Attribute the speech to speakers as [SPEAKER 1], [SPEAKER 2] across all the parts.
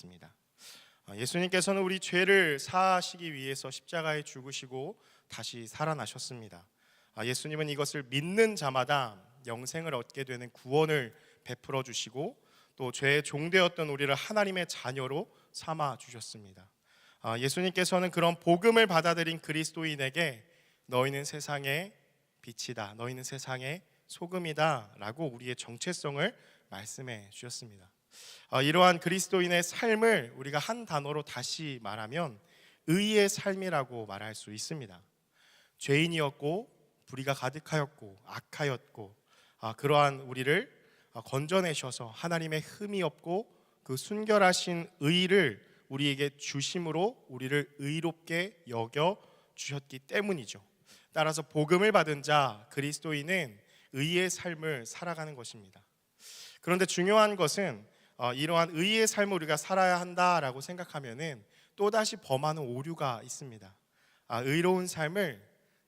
[SPEAKER 1] 있습니다. 아, 예수님께서는 우리 죄를 사하시기 위해서 십자가에 죽으시고 다시 살아나셨습니다. 아, 예수님은 이것을 믿는 자마다 영생을 얻게 되는 구원을 베풀어 주시고 또 죄의 종되었던 우리를 하나님의 자녀로 삼아 주셨습니다. 아, 예수님께서는 그런 복음을 받아들인 그리스도인에게 너희는 세상의 빛이다. 너희는 세상의 소금이다라고 우리의 정체성을 말씀해 주셨습니다. 아, 이러한 그리스도인의 삶을 우리가 한 단어로 다시 말하면 의의 삶이라고 말할 수 있습니다. 죄인이었고 불의가 가득하였고 악하였고 아, 그러한 우리를 아, 건져내셔서 하나님의 흠이 없고 그 순결하신 의를 우리에게 주심으로 우리를 의롭게 여겨 주셨기 때문이죠. 따라서 복음을 받은 자 그리스도인은 의의 삶을 살아가는 것입니다. 그런데 중요한 것은 어, 이러한 의의 삶을 우리가 살아야 한다라고 생각하면은 또 다시 범하는 오류가 있습니다. 아, 의로운 삶을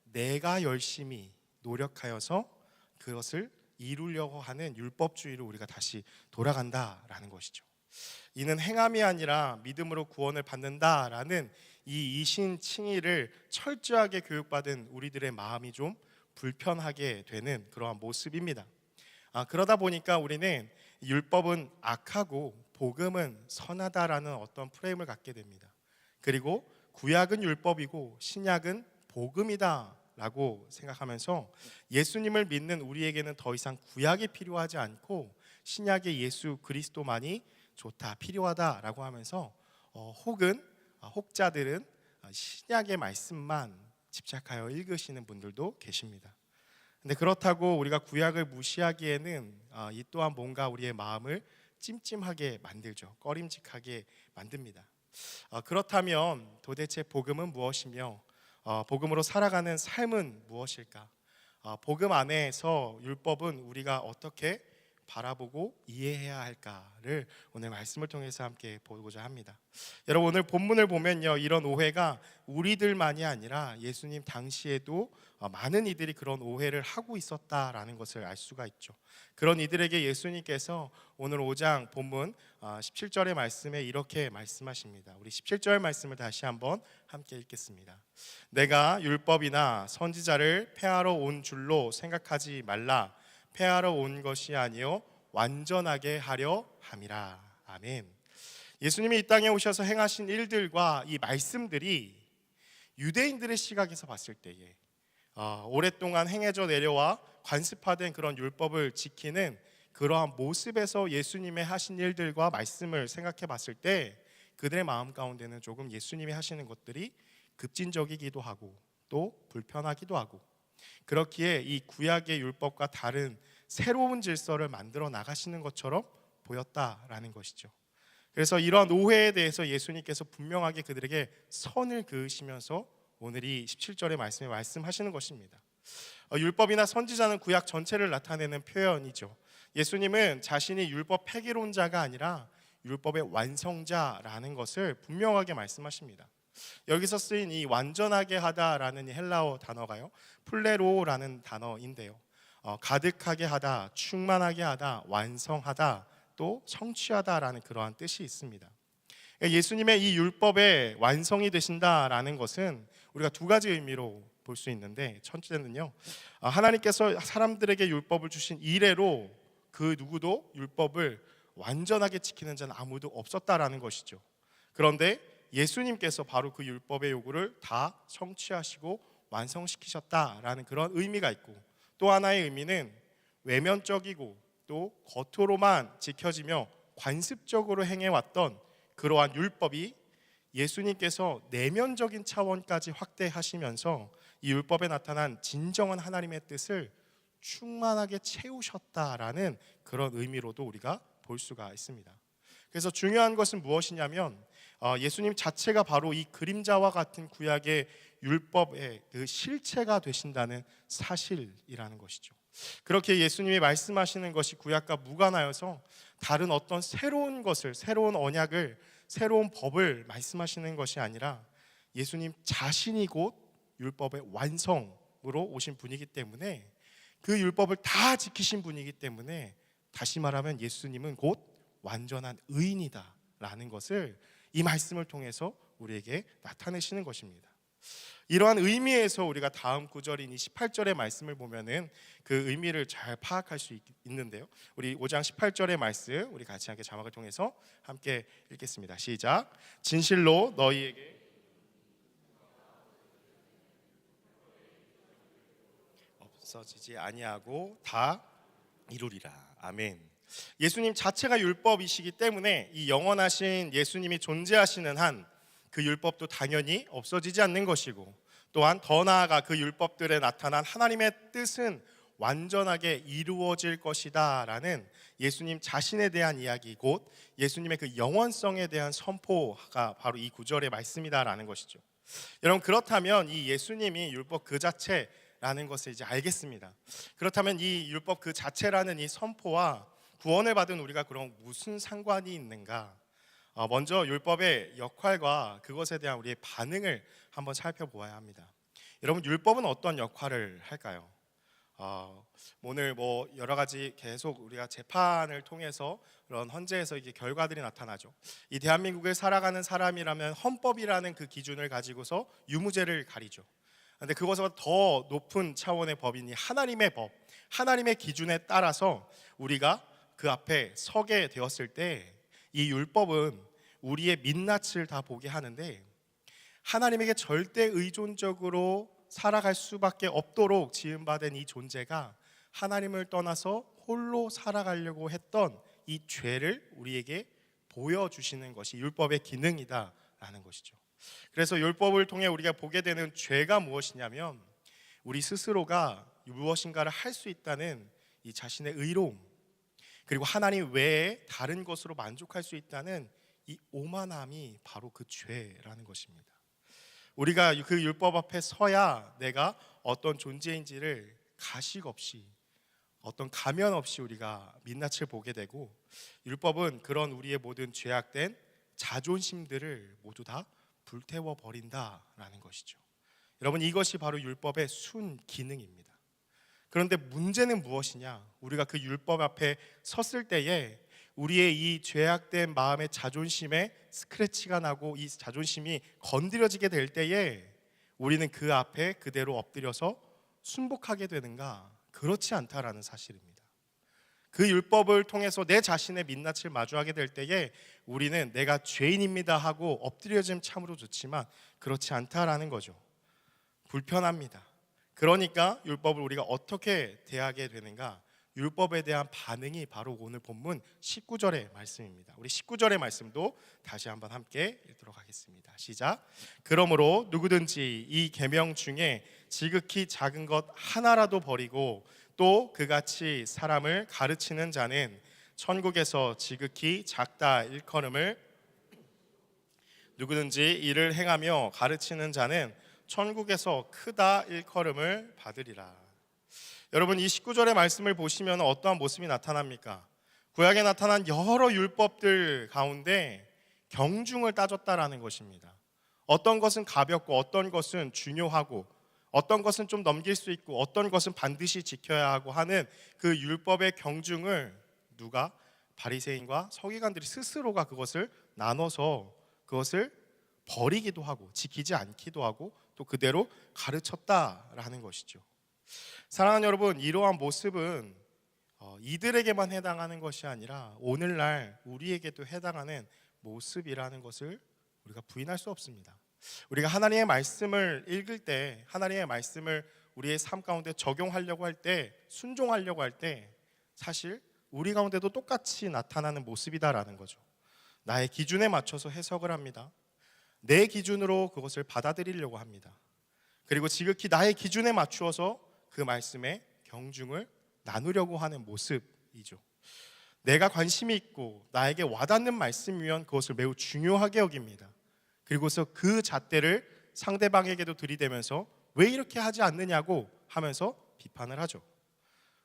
[SPEAKER 1] 내가 열심히 노력하여서 그것을 이루려고 하는 율법주의로 우리가 다시 돌아간다라는 것이죠. 이는 행함이 아니라 믿음으로 구원을 받는다라는 이 이신칭의를 철저하게 교육받은 우리들의 마음이 좀 불편하게 되는 그러한 모습입니다. 아, 그러다 보니까 우리는 율법은 악하고 복음은 선하다라는 어떤 프레임을 갖게 됩니다. 그리고 구약은 율법이고 신약은 복음이다라고 생각하면서 예수님을 믿는 우리에게는 더 이상 구약이 필요하지 않고 신약의 예수 그리스도만이 좋다 필요하다라고 하면서 어, 혹은 아, 혹자들은 아, 신약의 말씀만 집착하여 읽으시는 분들도 계십니다. 근데 그렇다고 우리가 구약을 무시하기에는 아, 이 또한 뭔가 우리의 마음을 찜찜하게 만들죠. 꺼림직하게 만듭니다. 아, 그렇다면 도대체 복음은 무엇이며 어, 복음으로 살아가는 삶은 무엇일까? 아, 복음 안에서 율법은 우리가 어떻게 바라보고 이해해야 할까를 오늘 말씀을 통해서 함께 보고자 합니다. 여러분 오늘 본문을 보면요 이런 오해가 우리들만이 아니라 예수님 당시에도 어, 많은 이들이 그런 오해를 하고 있었다라는 것을 알 수가 있죠. 그런 이들에게 예수님께서 오늘 5장 본문 17절의 말씀에 이렇게 말씀하십니다. 우리 17절 말씀을 다시 한번 함께 읽겠습니다. 내가 율법이나 선지자를 폐하러 온 줄로 생각하지 말라. 폐하러 온 것이 아니요 완전하게 하려 함이라. 아멘. 예수님이 이 땅에 오셔서 행하신 일들과 이 말씀들이 유대인들의 시각에서 봤을 때에 어, 오랫동안 행해져 내려와 관습화된 그런 율법을 지키는 그러한 모습에서 예수님의 하신 일들과 말씀을 생각해 봤을 때 그들의 마음 가운데는 조금 예수님이 하시는 것들이 급진적이기도 하고 또 불편하기도 하고 그렇기에 이 구약의 율법과 다른 새로운 질서를 만들어 나가시는 것처럼 보였다라는 것이죠. 그래서 이러한 오해에 대해서 예수님께서 분명하게 그들에게 선을 그으시면서 오늘 이 17절의 말씀에 말씀하시는 것입니다. 어, 율법이나 선지자는 구약 전체를 나타내는 표현이죠. 예수님은 자신이 율법 폐기론자가 아니라 율법의 완성자라는 것을 분명하게 말씀하십니다. 여기서 쓰인 이 완전하게 하다라는 이 헬라어 단어가요. 플레로라는 단어인데요. 어, 가득하게 하다, 충만하게 하다, 완성하다, 또 성취하다라는 그러한 뜻이 있습니다. 예수님의 이 율법의 완성이 되신다라는 것은 우리가 두 가지 의미로 볼 수 있는데 첫째는요 아, 하나님께서 사람들에게 율법을 주신 이래로 그 누구도 율법을 완전하게 지키는 자는 아무도 없었다라는 것이죠. 그런데 예수님께서 바로 그 율법의 요구를 다 성취하시고 완성시키셨다라는 그런 의미가 있고 또 하나의 의미는 외면적이고 또 겉으로만 지켜지며 관습적으로 행해왔던 그러한 율법이 예수님께서 내면적인 차원까지 확대하시면서 이 율법에 나타난 진정한 하나님의 뜻을 충만하게 채우셨다라는 그런 의미로도 우리가 볼 수가 있습니다. 그래서 중요한 것은 무엇이냐면 어, 예수님 자체가 바로 이 그림자와 같은 구약의 율법의 그 실체가 되신다는 사실이라는 것이죠. 그렇게 예수님이 말씀하시는 것이 구약과 무관하여서 다른 어떤 새로운 것을 새로운 언약을 새로운 법을 말씀하시는 것이 아니라 예수님 자신이 곧 율법의 완성으로 오신 분이기 때문에 그 율법을 다 지키신 분이기 때문에 다시 말하면 예수님은 곧 완전한 의인이다 있다라는 것을 이 말씀을 통해서 우리에게 나타내시는 것입니다. 이러한 의미에서 우리가 다음 구절인 이 18절의 말씀을 보면은 그 의미를 잘 파악할 수 있, 있는데요. 우리 5장 18절의 말씀 우리 같이 함께 자막을 통해서 함께 읽겠습니다. 시작. 진실로 너희에게 없어지지 아니하고 다 이루리라. 아멘. 예수님 자체가 율법이시기 때문에 이 영원하신 예수님이 존재하시는 한 그 율법도 당연히 없어지지 않는 것이고 또한 더 나아가 그 율법들에 나타난 하나님의 뜻은 완전하게 이루어질 것이다라는 예수님 자신에 대한 이야기 곧 예수님의 그 영원성에 대한 선포가 바로 이 구절의 말씀이다라는 것이죠. 여러분 그렇다면 이 예수님이 율법 그 자체라는 것을 이제 알겠습니다. 그렇다면 이 율법 그 자체라는 이 선포와 구원을 받은 우리가 그럼 무슨 상관이 있는가? 어, 먼저 율법의 역할과 그것에 대한 우리의 반응을 한번 살펴보아야 합니다. 여러분 율법은 어떤 역할을 할까요? 어, 오늘 뭐 여러 가지 계속 우리가 재판을 통해서 그런 헌재에서 이게 결과들이 나타나죠. 이 대한민국을 살아가는 사람이라면 헌법이라는 그 기준을 가지고서 유무죄를 가리죠. 근데 그것보다 더 높은 차원의 이 하나님의 법, 하나님의 기준에 따라서 우리가 그 앞에 서게 되었을 때 이 율법은 우리의 민낯을 다 보게 하는데 하나님에게 절대 의존적으로 살아갈 수밖에 없도록 지음받은 이 존재가 하나님을 떠나서 홀로 살아가려고 했던 이 죄를 우리에게 보여주시는 것이 율법의 기능이다라는 것이죠. 그래서 율법을 통해 우리가 보게 되는 죄가 무엇이냐면 우리 스스로가 무엇인가를 할 수 있다는 이 자신의 의로움 그리고 하나님 외에 다른 것으로 만족할 수 있다는 이 오만함이 바로 그 죄라는 것입니다. 우리가 그 율법 앞에 서야 내가 어떤 존재인지를 가식 없이 어떤 가면 없이 우리가 민낯을 보게 되고 율법은 그런 우리의 모든 죄악된 자존심들을 모두 다 불태워 버린다라는 것이죠. 여러분 이것이 바로 율법의 순 기능입니다. 그런데 문제는 무엇이냐? 우리가 그 율법 앞에 섰을 때에 우리의 이 죄악된 마음의 자존심에 스크래치가 나고 이 자존심이 건드려지게 될 때에 우리는 그 앞에 그대로 엎드려서 순복하게 되는가? 그렇지 않다라는 사실입니다. 그 율법을 통해서 내 자신의 민낯을 마주하게 될 때에 우리는 내가 죄인입니다 하고 엎드려짐 참으로 좋지만 그렇지 않다라는 거죠. 불편합니다. 그러니까 율법을 우리가 어떻게 대하게 되는가? 율법에 대한 반응이 바로 오늘 본문 19절의 말씀입니다. 우리 19절의 말씀도 다시 한번 함께 읽도록 하겠습니다. 시작. 그러므로 누구든지 이 계명 중에 지극히 작은 것 하나라도 버리고 또 그같이 사람을 가르치는 자는 천국에서 지극히 작다 일컬음을 누구든지 이를 행하며 가르치는 자는 천국에서 크다 일컬음을 받으리라. 여러분 이 19절의 말씀을 보시면 어떠한 모습이 나타납니까? 구약에 나타난 여러 율법들 가운데 경중을 따졌다라는 것입니다. 어떤 것은 가볍고 어떤 것은 중요하고 어떤 것은 좀 넘길 수 있고 어떤 것은 반드시 지켜야 하고 하는 그 율법의 경중을 누가 바리새인과 서기관들이 스스로가 그것을 나눠서 그것을 버리기도 하고 지키지 않기도 하고 또 그대로 가르쳤다라는 것이죠. 사랑하는 여러분, 이러한 모습은 어, 이들에게만 해당하는 것이 아니라 오늘날 우리에게도 해당하는 모습이라는 것을 우리가 부인할 수 없습니다. 우리가 하나님의 말씀을 읽을 때, 하나님의 말씀을 우리의 삶 가운데 적용하려고 할 때, 순종하려고 할 때, 사실 우리 가운데도 똑같이 나타나는 모습이다라는 거죠. 나의 기준에 맞춰서 해석을 합니다. 내 기준으로 그것을 받아들이려고 합니다. 그리고 지극히 나의 기준에 맞추어서 그 말씀의 경중을 나누려고 하는 모습이죠. 내가 관심이 있고 나에게 와닿는 말씀이면 그것을 매우 중요하게 여깁니다. 그리고서 그 잣대를 상대방에게도 들이대면서 왜 이렇게 하지 않느냐고 하면서 비판을 하죠.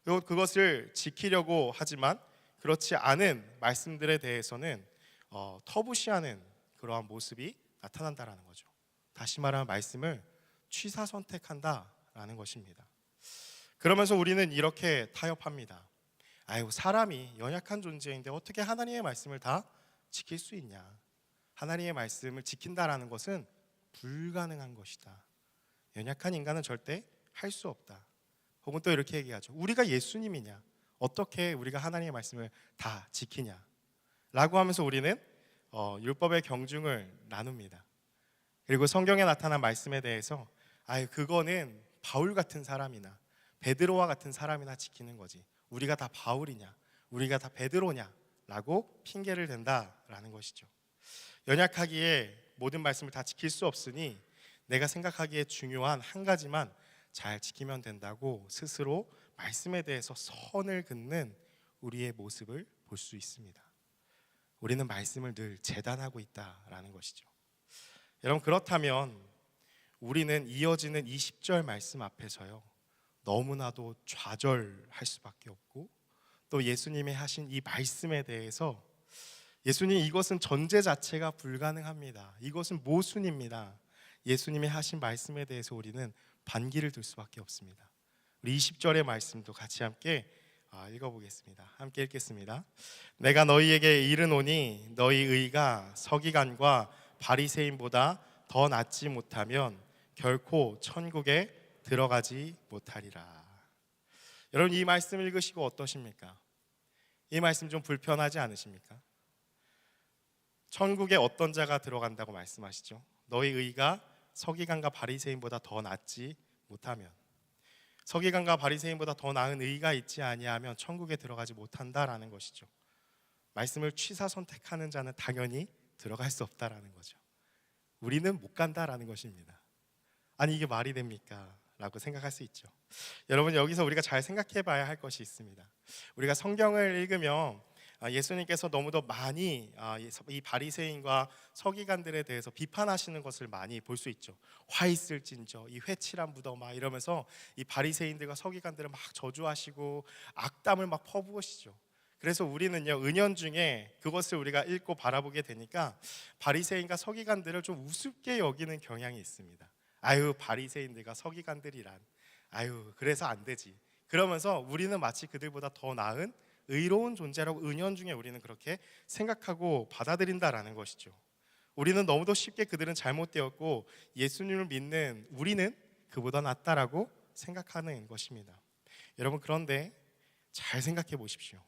[SPEAKER 1] 그리고 그것을 지키려고 하지만 그렇지 않은 말씀들에 대해서는 어, 터부시하는 그러한 모습이 나타난다라는 거죠. 다시 말하면 말씀을 취사 선택한다라는 것입니다. 그러면서 우리는 이렇게 타협합니다. 아유 사람이 연약한 존재인데 어떻게 하나님의 말씀을 다 지킬 수 있냐? 하나님의 말씀을 지킨다라는 것은 불가능한 것이다. 연약한 인간은 절대 할 수 없다. 혹은 또 이렇게 얘기하죠. 우리가 예수님이냐? 어떻게 우리가 하나님의 말씀을 다 지키냐? 라고 하면서 우리는 어, 율법의 경중을 나눕니다. 그리고 성경에 나타난 말씀에 대해서 아유 그거는 바울 같은 사람이나 베드로와 같은 사람이나 지키는 거지. 우리가 다 바울이냐? 우리가 다 베드로냐?라고 핑계를 댄다라는 것이죠. 연약하기에 모든 말씀을 다 지킬 수 없으니 내가 생각하기에 중요한 한 가지만 잘 지키면 된다고 스스로 말씀에 대해서 선을 긋는 우리의 모습을 볼 수 있습니다. 우리는 말씀을 늘 재단하고 있다라는 것이죠. 여러분 그렇다면 우리는 이어지는 20절 말씀 앞에서요. 너무나도 좌절할 수밖에 없고 또 예수님이 하신 이 말씀에 대해서 예수님 이것은 전제 자체가 불가능합니다. 이것은 모순입니다. 예수님이 하신 말씀에 대해서 우리는 반기를 들 수밖에 없습니다. 우리 20절의 말씀도 같이 함께 아, 읽어보겠습니다. 함께 읽겠습니다. 내가 너희에게 이르노니 너희 의가 서기관과 바리새인보다 더 낫지 못하면 결코 천국에 들어가지 못하리라. 여러분 이 말씀 읽으시고 어떠십니까? 이 말씀 좀 불편하지 않으십니까? 천국에 어떤 자가 들어간다고 말씀하시죠? 너희 의가 서기관과 바리새인보다 더 낫지 못하면 서기관과 바리새인보다 더 나은 의가 있지 아니하면 천국에 들어가지 못한다라는 것이죠. 말씀을 취사 선택하는 자는 당연히 들어갈 수 없다라는 거죠. 우리는 못 간다라는 것입니다. 아니 이게 말이 됩니까? 라고 생각할 수 있죠. 여러분 여기서 우리가 잘 생각해 봐야 할 것이 있습니다. 우리가 성경을 읽으면 아, 예수님께서 너무도 많이 아, 이 바리새인과 서기관들에 대해서 비판하시는 것을 많이 볼 수 있죠. 화 있을진저 이 회칠한 무덤아 이러면서 이 바리새인들과 서기관들을 막 저주하시고 악담을 막 퍼부으시죠. 그래서 우리는요 은연 중에 그것을 우리가 읽고 바라보게 되니까 바리새인과 서기관들을 좀 우습게 여기는 경향이 있습니다. 아유 바리새인들과 서기관들이란 아유 그래서 안 되지. 그러면서 우리는 마치 그들보다 더 나은 의로운 존재라고 은연중에 우리는 그렇게 생각하고 받아들인다라는 것이죠. 우리는 너무도 쉽게 그들은 잘못되었고 예수님을 믿는 우리는 그보다 낫다라고 생각하는 것입니다. 여러분 그런데 잘 생각해 보십시오.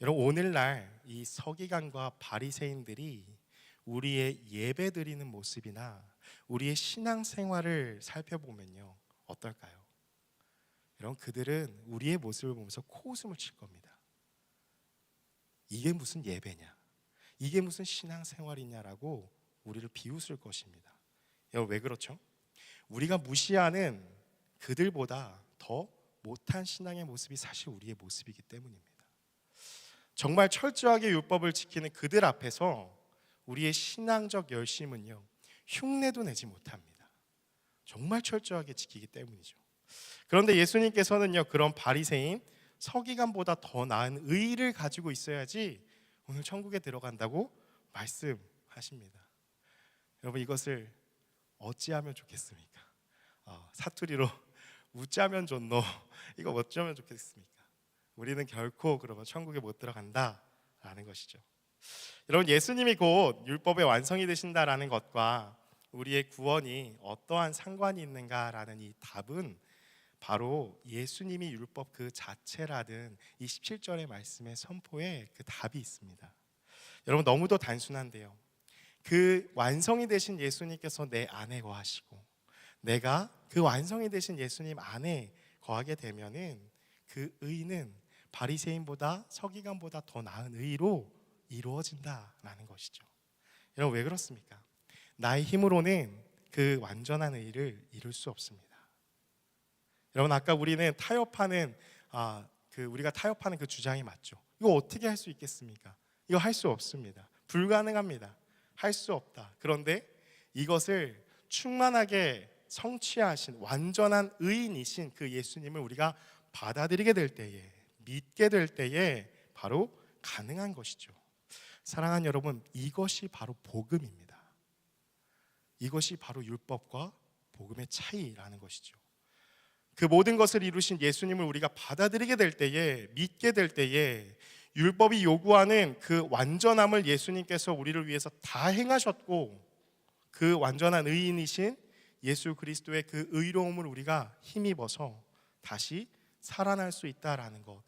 [SPEAKER 1] 여러분 오늘날 이 서기관과 바리새인들이 우리의 예배 드리는 모습이나 우리의 신앙 생활을 살펴보면요 어떨까요? 여러분 그들은 우리의 모습을 보면서 코웃음을 칠 겁니다. 이게 무슨 예배냐? 이게 무슨 신앙 생활이냐라고 우리를 비웃을 것입니다. 여러분 왜 그렇죠? 우리가 무시하는 그들보다 더 못한 신앙의 모습이 사실 우리의 모습이기 때문입니다. 정말 철저하게 율법을 지키는 그들 앞에서 우리의 신앙적 열심은요 흉내도 내지 못합니다. 정말 철저하게 지키기 때문이죠. 그런데 예수님께서는요 그런 바리새인 서기관보다 더 나은 의를 가지고 있어야지 오늘 천국에 들어간다고 말씀하십니다. 여러분 이것을 어찌하면 좋겠습니까? 어, 사투리로 웃자면 좋노 이거 어쩌면 좋겠습니까? 우리는 결코 그러면 천국에 못 들어간다라는 것이죠. 여러분 예수님이 곧 율법의 완성이 되신다라는 것과 우리의 구원이 어떠한 상관이 있는가라는 이 답은 바로 예수님이 율법 그 자체라는 이 17절의 말씀의 선포에 그 답이 있습니다. 여러분 너무도 단순한데요. 그 완성이 되신 예수님께서 내 안에 거하시고 내가 그 완성이 되신 예수님 안에 거하게 되면은 그 의는 바리새인보다 서기관보다 더 나은 의로 이루어진다라는 것이죠. 여러분 왜 그렇습니까? 나의 힘으로는 그 완전한 의를 이룰 수 없습니다. 여러분 아까 우리는 타협하는 아, 그 우리가 타협하는 그 주장이 맞죠. 이거 어떻게 할 수 있겠습니까? 이거 할 수 없습니다. 불가능합니다. 할 수 없다. 그런데 이것을 충만하게 성취하신 완전한 의인이신 그 예수님을 우리가 받아들이게 될 때에 믿게 될 때에 바로 가능한 것이죠. 사랑하는 여러분, 이것이 바로 복음입니다. 이것이 바로 율법과 복음의 차이라는 것이죠. 그 모든 것을 이루신 예수님을 우리가 받아들이게 될 때에 믿게 될 때에 율법이 요구하는 그 완전함을 예수님께서 우리를 위해서 다 행하셨고 그 완전한 의인이신 예수 그리스도의 그 의로움을 우리가 힘입어서 다시 살아날 수 있다라는 것.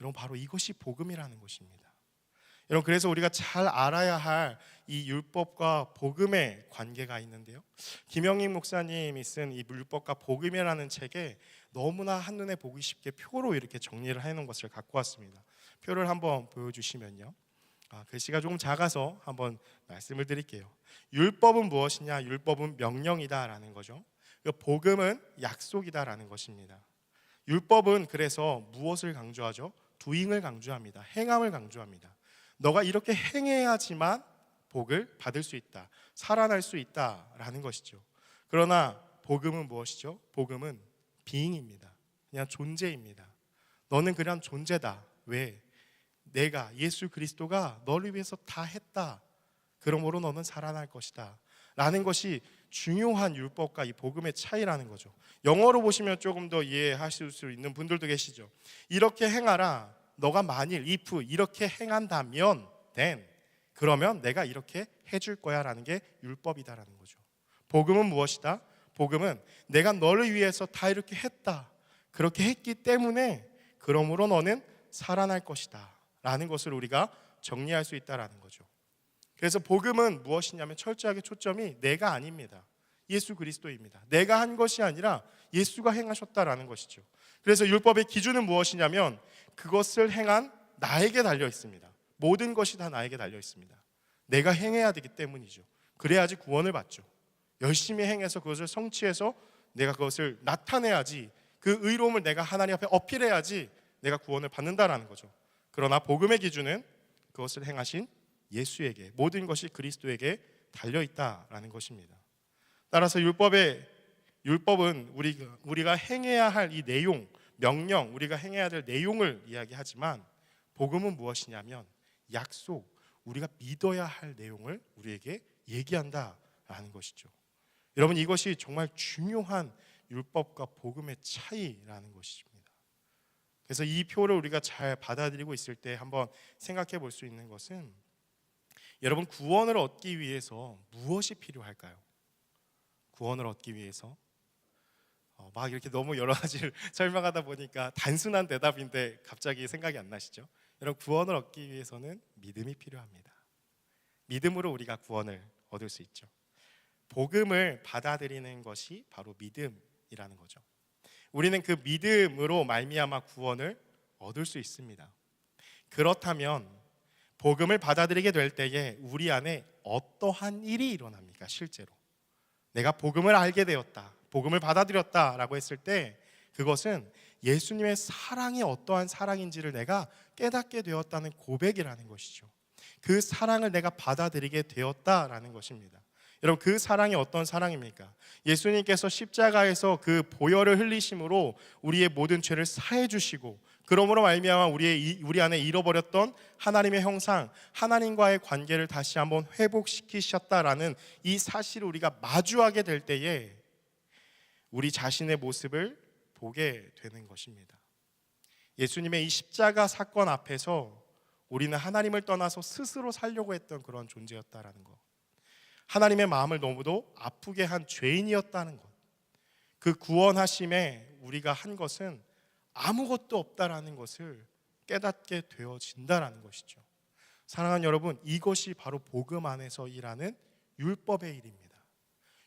[SPEAKER 1] 여러분 바로 이것이 복음이라는 것입니다. 여러분 그래서 우리가 잘 알아야 할 이 율법과 복음의 관계가 있는데요. 김영익 목사님이 쓴 이 율법과 복음이라는 책에 너무나 한눈에 보기 쉽게 표로 이렇게 정리를 해 놓은 것을 갖고 왔습니다. 표를 한번 보여주시면요. 아, 글씨가 조금 작아서 한번 말씀을 드릴게요. 율법은 무엇이냐? 율법은 명령이다라는 거죠. 그 복음은 약속이다라는 것입니다. 율법은 그래서 무엇을 강조하죠? 두잉을 강조합니다. 행함을 강조합니다. 너가 이렇게 행해야지만 복을 받을 수 있다. 살아날 수 있다라는 것이죠. 그러나 복음은 무엇이죠? 복음은 비잉입니다. 그냥 존재입니다. 너는 그냥 존재다. 왜? 내가 예수 그리스도가 너를 위해서 다 했다. 그러므로 너는 살아날 것이다. 라는 것이 중요한 율법과 이 복음의 차이라는 거죠. 영어로 보시면 조금 더 이해하실 수 있는 분들도 계시죠. 이렇게 행하라. 너가 만일 if 이렇게 행한다면 then 그러면 내가 이렇게 해줄 거야라는 게 율법이다라는 거죠. 복음은 무엇이다? 복음은 내가 너를 위해서 다 이렇게 했다. 그렇게 했기 때문에 그러므로 너는 살아날 것이다. 라는 것을 우리가 정리할 수 있다라는 거죠. 그래서 복음은 무엇이냐면 철저하게 초점이 내가 아닙니다. 예수 그리스도입니다. 내가 한 것이 아니라 예수가 행하셨다라는 것이죠. 그래서 율법의 기준은 무엇이냐면 그것을 행한 나에게 달려 있습니다. 모든 것이 다 나에게 달려 있습니다. 내가 행해야 되기 때문이죠. 그래야지 구원을 받죠. 열심히 행해서 그것을 성취해서 내가 그것을 나타내야지 그 의로움을 내가 하나님 앞에 어필해야지 내가 구원을 받는다라는 거죠. 그러나 복음의 기준은 그것을 행하신 예수에게 모든 것이 그리스도에게 달려 있다라는 것입니다. 따라서 율법의 율법은 우리가 우리가 행해야 할 이 내용, 명령, 우리가 행해야 될 내용을 이야기하지만 복음은 무엇이냐면 약속, 우리가 믿어야 할 내용을 우리에게 얘기한다라는 것이죠. 여러분 이것이 정말 중요한 율법과 복음의 차이라는 것입니다. 그래서 이 표를 우리가 잘 받아들이고 있을 때 한번 생각해 볼 수 있는 것은 여러분 구원을 얻기 위해서 무엇이 필요할까요? 구원을 얻기 위해서 어, 막 이렇게 너무 여러 가지를 설명하다 보니까 단순한 대답인데 갑자기 생각이 안 나시죠? 여러분 구원을 얻기 위해서는 믿음이 필요합니다. 믿음으로 우리가 구원을 얻을 수 있죠. 복음을 받아들이는 것이 바로 믿음이라는 거죠. 우리는 그 믿음으로 말미암아 구원을 얻을 수 있습니다. 그렇다면 복음을 받아들이게 될 때에 우리 안에 어떠한 일이 일어납니까? 실제로 내가 복음을 알게 되었다, 복음을 받아들였다라고 했을 때 그것은 예수님의 사랑이 어떠한 사랑인지를 내가 깨닫게 되었다는 고백이라는 것이죠. 그 사랑을 내가 받아들이게 되었다라는 것입니다. 여러분 그 사랑이 어떤 사랑입니까? 예수님께서 십자가에서 그 보혈을 흘리심으로 우리의 모든 죄를 사해 주시고 그러므로 말미암아 우리의 우리 안에 잃어버렸던 하나님의 형상, 하나님과의 관계를 다시 한번 회복시키셨다라는 이 사실을 우리가 마주하게 될 때에 우리 자신의 모습을 보게 되는 것입니다. 예수님의 이 십자가 사건 앞에서 우리는 하나님을 떠나서 스스로 살려고 했던 그런 존재였다라는 것. 하나님의 마음을 너무도 아프게 한 죄인이었다는 것. 그 구원하심에 우리가 한 것은 아무것도 없다라는 것을 깨닫게 되어진다라는 것이죠. 사랑하는 여러분, 이것이 바로 복음 안에서 일하는 율법의 일입니다.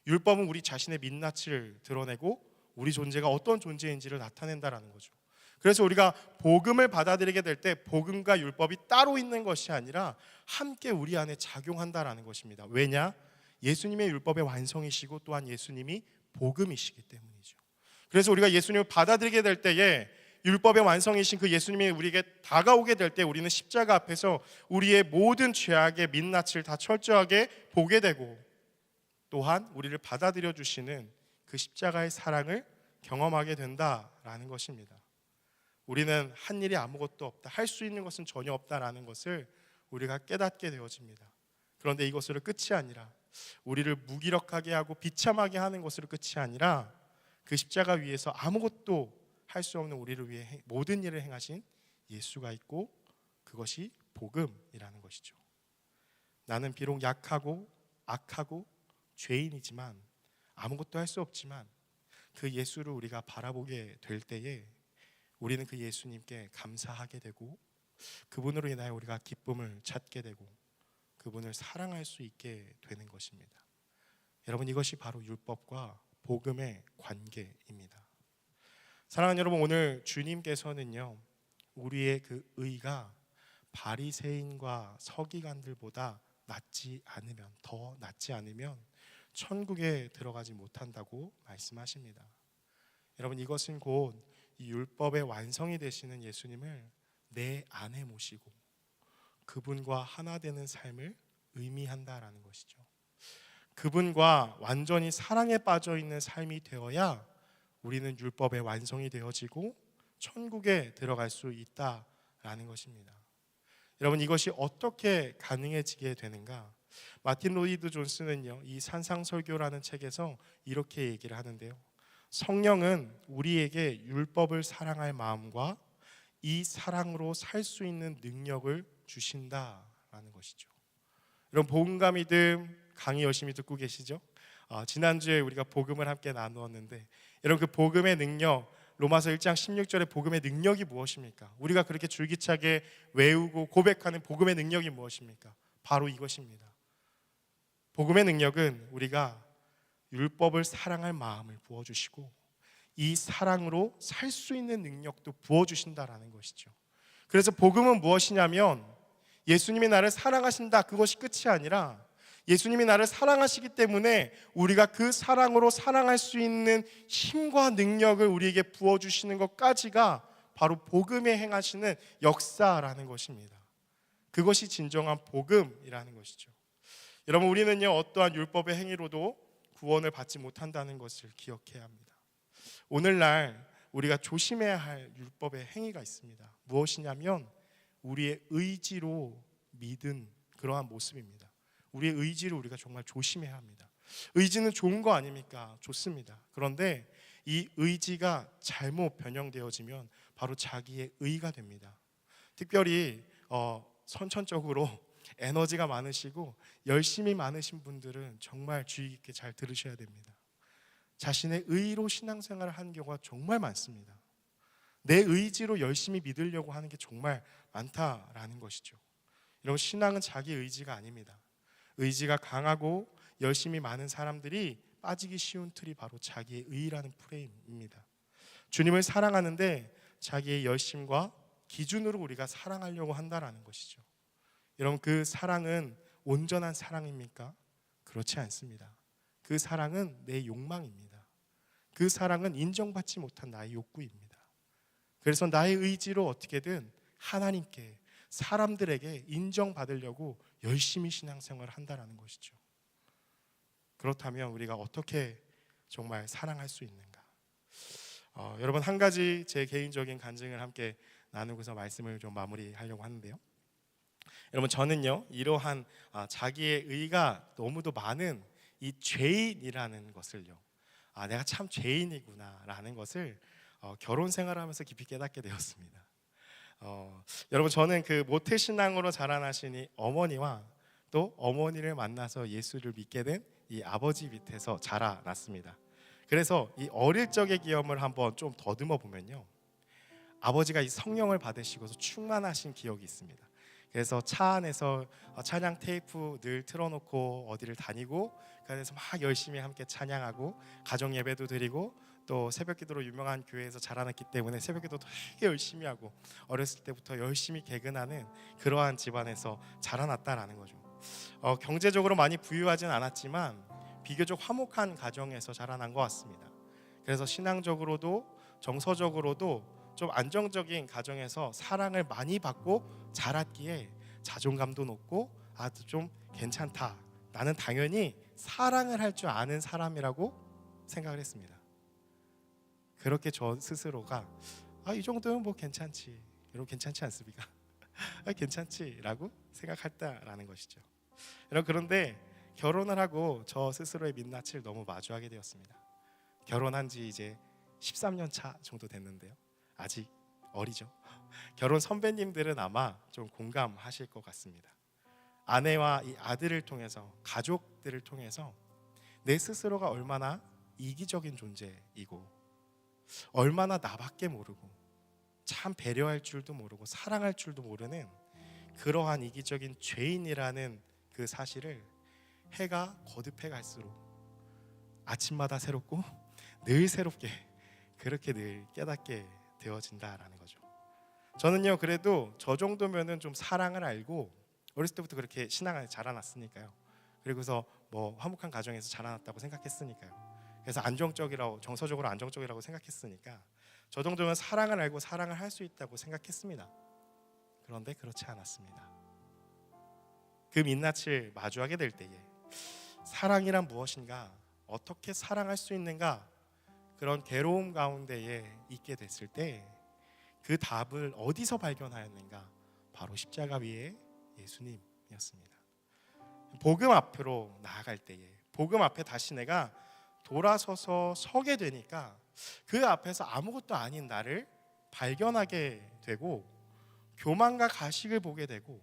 [SPEAKER 1] 율법은 우리 자신의 민낯을 드러내고 우리 존재가 어떤 존재인지를 나타낸다라는 거죠. 그래서 우리가 복음을 받아들이게 될 때 복음과 율법이 따로 있는 것이 아니라 함께 우리 안에 작용한다라는 것입니다. 왜냐? 예수님의 율법의 완성이시고 또한 예수님이 복음이시기 때문이죠. 그래서 우리가 예수님을 받아들이게 될 때에 율법의 완성이신 그 예수님이 우리에게 다가오게 될 때 우리는 십자가 앞에서 우리의 모든 죄악의 민낯을 다 철저하게 보게 되고 또한 우리를 받아들여 주시는 그 십자가의 사랑을 경험하게 된다라는 것입니다. 우리는 한 일이 아무것도 없다. 할 수 있는 것은 전혀 없다라는 것을 우리가 깨닫게 되어집니다. 그런데 이것으로 끝이 아니라 우리를 무기력하게 하고 비참하게 하는 것으로 끝이 아니라 그 십자가 위에서 아무것도 할 수 없는 우리를 위해 모든 일을 행하신 예수가 있고 그것이 복음이라는 것이죠. 나는 비록 약하고 악하고 죄인이지만 아무것도 할 수 없지만 그 예수를 우리가 바라보게 될 때에 우리는 그 예수님께 감사하게 되고 그분으로 인하여 우리가 기쁨을 찾게 되고 그분을 사랑할 수 있게 되는 것입니다. 여러분 이것이 바로 율법과 복음의 관계입니다. 사랑하는 여러분 오늘 주님께서는요 우리의 그 의가 바리새인과 서기관들보다 낫지 않으면 더 낫지 않으면 천국에 들어가지 못한다고 말씀하십니다. 여러분 이것은 곧 이 율법의 완성이 되시는 예수님을 내 안에 모시고 그분과 하나 되는 삶을 의미한다라는 것이죠. 그분과 완전히 사랑에 빠져 있는 삶이 되어야 우리는 율법의 완성이 되어지고 천국에 들어갈 수 있다라는 것입니다. 여러분 이것이 어떻게 가능해지게 되는가? 마틴 로이드 존스는요 이 산상설교라는 책에서 이렇게 얘기를 하는데요. 성령은 우리에게 율법을 사랑할 마음과 이 사랑으로 살 수 있는 능력을 주신다라는 것이죠. 복음감 믿음 강의 열심히 듣고 계시죠? 어, 지난주에 우리가 복음을 함께 나누었는데 여러분 그 복음의 능력 로마서 1장 16절의 복음의 능력이 무엇입니까? 우리가 그렇게 줄기차게 외우고 고백하는 복음의 능력이 무엇입니까? 바로 이것입니다. 복음의 능력은 우리가 율법을 사랑할 마음을 부어 주시고 이 사랑으로 살 수 있는 능력도 부어 주신다라는 것이죠. 그래서 복음은 무엇이냐면 예수님이 나를 사랑하신다 그것이 끝이 아니라 예수님이 나를 사랑하시기 때문에 우리가 그 사랑으로 사랑할 수 있는 힘과 능력을 우리에게 부어 주시는 것까지가 바로 복음에 행하시는 역사라는 것입니다. 그것이 진정한 복음이라는 것이죠. 여러분 우리는요 어떠한 율법의 행위로도 구원을 받지 못한다는 것을 기억해야 합니다. 오늘날 우리가 조심해야 할 율법의 행위가 있습니다. 무엇이냐면 우리의 의지로 믿은 그러한 모습입니다. 우리의 의지를 우리가 정말 조심해야 합니다. 의지는 좋은 거 아닙니까? 좋습니다. 그런데 이 의지가 잘못 변형되어지면 바로 자기의 의가 됩니다. 특별히 어, 선천적으로 에너지가 많으시고 열심히 많으신 분들은 정말 주의 깊게 잘 들으셔야 됩니다. 자신의 의로 신앙생활을 하는 경우가 정말 많습니다. 내 의지로 열심히 믿으려고 하는 게 정말 많다라는 것이죠. 여러분 신앙은 자기 의지가 아닙니다. 의지가 강하고 열심히 많은 사람들이 빠지기 쉬운 틀이 바로 자기의 의라는 프레임입니다. 주님을 사랑하는데 자기의 열심과 기준으로 우리가 사랑하려고 한다라는 것이죠. 여러분 그 사랑은 온전한 사랑입니까? 그렇지 않습니다. 그 사랑은 내 욕망입니다. 그 사랑은 인정받지 못한 나의 욕구입니다. 그래서 나의 의지로 어떻게든 하나님께 사람들에게 인정받으려고 열심히 신앙생활을 한다라는 것이죠. 그렇다면 우리가 어떻게 정말 사랑할 수 있는가? 어, 여러분 한 가지 제 개인적인 간증을 함께 나누고서 말씀을 좀 마무리하려고 하는데요. 여러분 저는요 이러한 아, 자기의 의가 너무도 많은 이 죄인이라는 것을요. 아 내가 참 죄인이구나라는 것을 어, 결혼 생활하면서 깊이 깨닫게 되었습니다. 어, 여러분 저는 그 모태 신앙으로 자라나신 이 어머니와 또 어머니를 만나서 예수를 믿게 된 이 아버지 밑에서 자라났습니다. 그래서 이 어릴 적의 기억을 한번 좀 더듬어 보면요. 아버지가 이 성령을 받으시고서 충만하신 기억이 있습니다. 그래서 차 안에서 찬양 테이프 늘 틀어놓고 어디를 다니고 그 안에서 막 열심히 함께 찬양하고 가정 예배도 드리고 또 새벽기도로 유명한 교회에서 자라났기 때문에 새벽기도도 되게 열심히 하고 어렸을 때부터 열심히 개근하는 그러한 집안에서 자라났다라는 거죠. 어, 경제적으로 많이 부유하진 않았지만 비교적 화목한 가정에서 자라난 것 같습니다. 그래서 신앙적으로도 정서적으로도 좀 안정적인 가정에서 사랑을 많이 받고 자랐기에 자존감도 높고 아주 좀 괜찮다. 나는 당연히 사랑을 할 줄 아는 사람이라고 생각을 했습니다. 그렇게 저 스스로가 아, 이 정도면 뭐 괜찮지. 여러분 괜찮지 않습니까? 아, 괜찮지라고 생각했다라는 것이죠. 여러분 그런데 결혼을 하고 저 스스로의 민낯을 너무 마주하게 되었습니다. 결혼한 지 이제 13년 차 정도 됐는데요. 아직 어리죠. 결혼 선배님들은 아마 좀 공감하실 것 같습니다. 아내와 이 아들을 통해서 가족들을 통해서 내 스스로가 얼마나 이기적인 존재이고 얼마나 나밖에 모르고 참 배려할 줄도 모르고 사랑할 줄도 모르는 그러한 이기적인 죄인이라는 그 사실을 해가 거듭해 갈수록 아침마다 새롭고 늘 새롭게 그렇게 늘 깨닫게 되어진다라는 거죠. 저는요 그래도 저 정도면은 좀 사랑을 알고 어렸을 때부터 그렇게 신앙을 자라났으니까요. 그리고서 뭐 화목한 가정에서 자라났다고 생각했으니까요. 그래서 안정적이라고 정서적으로 안정적이라고 생각했으니까 저 정도면 사랑을 알고 사랑을 할 수 있다고 생각했습니다. 그런데 그렇지 않았습니다. 그 민낯을 마주하게 될 때에 사랑이란 무엇인가 어떻게 사랑할 수 있는가 그런 괴로움 가운데에 있게 됐을 때 그 답을 어디서 발견하였는가 바로 십자가 위에 예수님이었습니다. 복음 앞으로 나아갈 때에 복음 앞에 다시 내가 돌아서서 서게 되니까 그 앞에서 아무것도 아닌 나를 발견하게 되고 교만과 가식을 보게 되고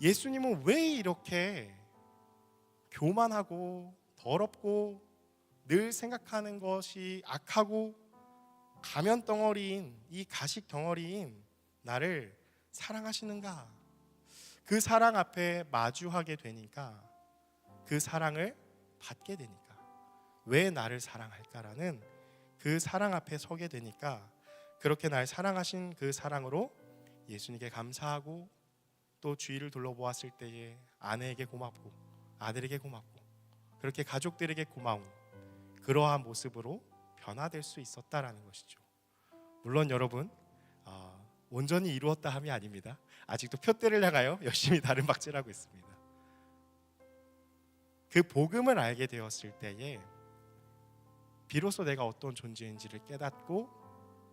[SPEAKER 1] 예수님은 왜 이렇게 교만하고 더럽고 늘 생각하는 것이 악하고 가면 덩어리인 이 가식 덩어리인 나를 사랑하시는가? 그 사랑 앞에 마주하게 되니까 그 사랑을 받게 되니까 왜 나를 사랑할까라는 그 사랑 앞에 서게 되니까 그렇게 날 사랑하신 그 사랑으로 예수님께 감사하고 또 주위를 둘러보았을 때에 아내에게 고맙고 아들에게 고맙고 그렇게 가족들에게 고마운 그러한 모습으로 변화될 수 있었다라는 것이죠. 물론 여러분 어, 온전히 이루었다 함이 아닙니다. 아직도 표대를 향하여 열심히 다른 박질하고 있습니다. 그 복음을 알게 되었을 때에 비로소 내가 어떤 존재인지를 깨닫고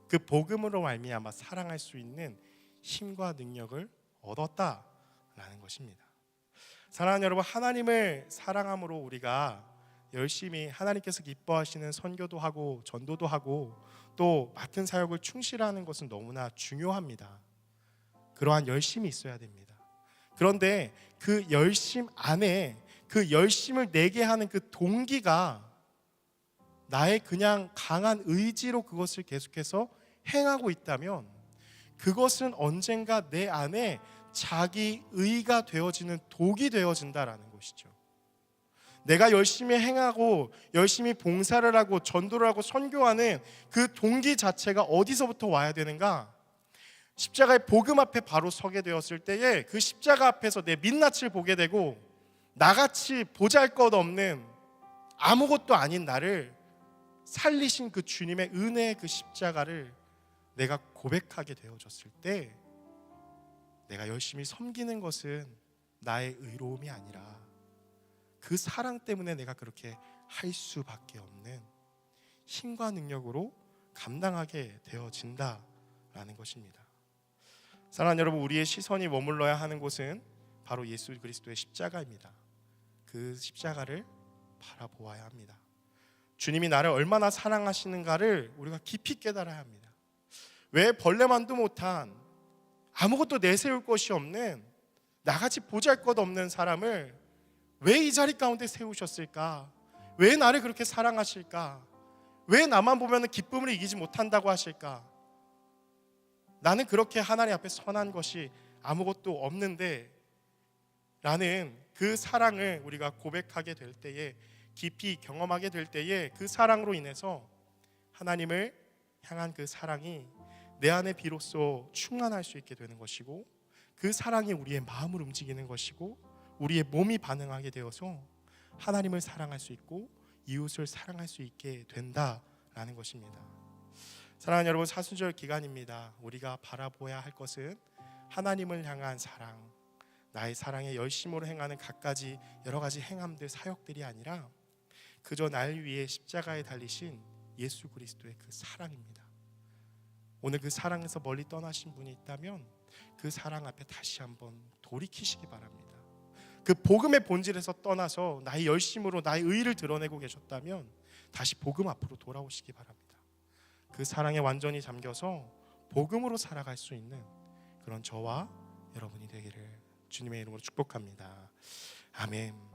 [SPEAKER 1] 그 복음으로 말미암아 사랑할 수 있는 힘과 능력을 얻었다라는 것입니다. 사랑하는 여러분, 하나님을 사랑함으로 우리가 열심히 하나님께서 기뻐하시는 선교도 하고 전도도 하고 또 맡은 사역을 충실하는 것은 너무나 중요합니다. 그러한 열심이 있어야 됩니다. 그런데 그 열심 안에 그 열심을 내게 하는 그 동기가 나의 그냥 강한 의지로 그것을 계속해서 행하고 있다면 그것은 언젠가 내 안에 자기 의가 되어지는 독이 되어진다라는 것이죠. 내가 열심히 행하고 열심히 봉사를 하고 전도를 하고 선교하는 그 동기 자체가 어디서부터 와야 되는가? 십자가의 복음 앞에 바로 서게 되었을 때에 그 십자가 앞에서 내 민낯을 보게 되고 나같이 보잘것없는 아무것도 아닌 나를 살리신 그 주님의 은혜의 그 십자가를 내가 고백하게 되어졌을 때 내가 열심히 섬기는 것은 나의 의로움이 아니라 그 사랑 때문에 내가 그렇게 할 수밖에 없는 힘과 능력으로 감당하게 되어진다라는 것입니다. 사랑하는 여러분, 우리의 시선이 머물러야 하는 곳은 바로 예수 그리스도의 십자가입니다. 그 십자가를 바라보아야 합니다. 주님이 나를 얼마나 사랑하시는가를 우리가 깊이 깨달아야 합니다. 왜 벌레만도 못한 아무것도 내세울 것이 없는 나같이 보잘 것 없는 사람을 왜 이 자리 가운데 세우셨을까? 왜 나를 그렇게 사랑하실까? 왜 나만 보면 기쁨을 이기지 못한다고 하실까? 나는 그렇게 하나님 앞에 선한 것이 아무것도 없는데 라는 그 사랑을 우리가 고백하게 될 때에 깊이 경험하게 될 때에 그 사랑으로 인해서 하나님을 향한 그 사랑이 내 안에 비로소 충만할 수 있게 되는 것이고 그 사랑이 우리의 마음을 움직이는 것이고 우리의 몸이 반응하게 되어서 하나님을 사랑할 수 있고 이웃을 사랑할 수 있게 된다라는 것입니다. 사랑하는 여러분 사순절 기간입니다. 우리가 바라보아야 할 것은 하나님을 향한 사랑, 나의 사랑에 열심으로 행하는 갖가지 여러 가지 행함들 사역들이 아니라 그저 날 위해 십자가에 달리신 예수 그리스도의 그 사랑입니다. 오늘 그 사랑에서 멀리 떠나신 분이 있다면 그 사랑 앞에 다시 한번 돌이키시기 바랍니다. 그 복음의 본질에서 떠나서 나의 열심으로 나의 의를 드러내고 계셨다면 다시 복음 앞으로 돌아오시기 바랍니다. 그 사랑에 완전히 잠겨서 복음으로 살아갈 수 있는 그런 저와 여러분이 되기를 주님의 이름으로 축복합니다. 아멘.